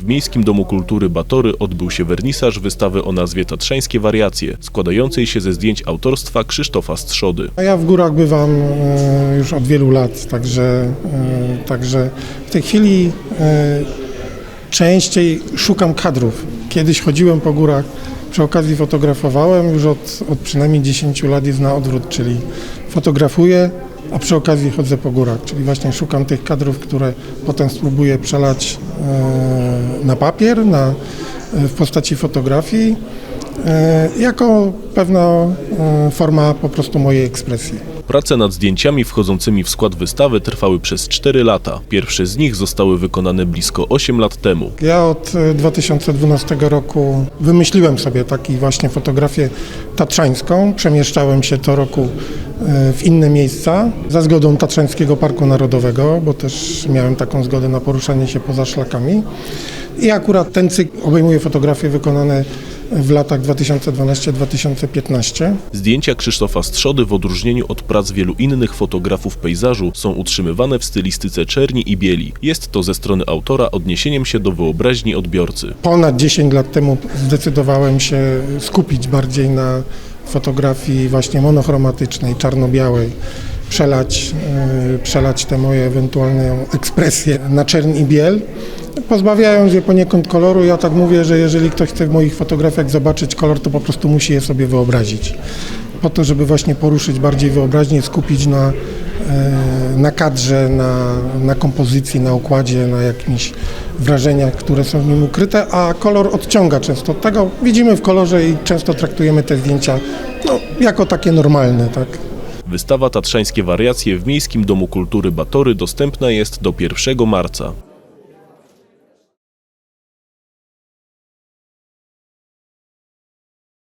W Miejskim Domu Kultury Batory odbył się wernisaż wystawy o nazwie Tatrzańskie Wariacje, składającej się ze zdjęć autorstwa Krzysztofa Strzody. A Ja w górach bywam e, już od wielu lat, także, e, także w tej chwili e, częściej szukam kadrów. Kiedyś chodziłem po górach, przy okazji fotografowałem, już od, od przynajmniej 10 lat jest na odwrót, czyli fotografuję, a przy okazji chodzę po górach, czyli właśnie szukam tych kadrów, które potem spróbuję przelać e, na papier, na, e, w postaci fotografii, e, jako pewna forma po prostu mojej ekspresji. Prace nad zdjęciami wchodzącymi w skład wystawy trwały przez 4 lata. Pierwsze z nich zostały wykonane blisko 8 lat temu. Ja od e, 2012 roku wymyśliłem sobie taki właśnie fotografię tatrzańską. Przemieszczałem się co roku w inne miejsca za zgodą Tatrzańskiego Parku Narodowego, bo też miałem taką zgodę na poruszanie się poza szlakami. I akurat ten cykl obejmuje fotografie wykonane w latach 2012-2015. Zdjęcia Krzysztofa Strzody w odróżnieniu od prac wielu innych fotografów pejzażu są utrzymywane w stylistyce czerni i bieli. Jest to ze strony autora odniesieniem się do wyobraźni odbiorcy. Ponad 10 lat temu zdecydowałem się skupić bardziej na fotografii właśnie monochromatycznej, czarno-białej, przelać, yy, przelać te moje ewentualne ekspresje na czerń i biel, pozbawiając je poniekąd koloru. Ja tak mówię, że jeżeli ktoś chce w moich fotografiach zobaczyć kolor, to po prostu musi je sobie wyobrazić. Po to, żeby właśnie poruszyć bardziej wyobraźnię, skupić na, e, na kadrze, na, na kompozycji, na układzie, na jakimś wrażeniach, które są w nim ukryte, a kolor odciąga często od tego. Widzimy w kolorze i często traktujemy te zdjęcia no, jako takie normalne, tak? Wystawa Tatrzańskie Wariacje w Miejskim Domu Kultury Batory dostępna jest do 1 marca.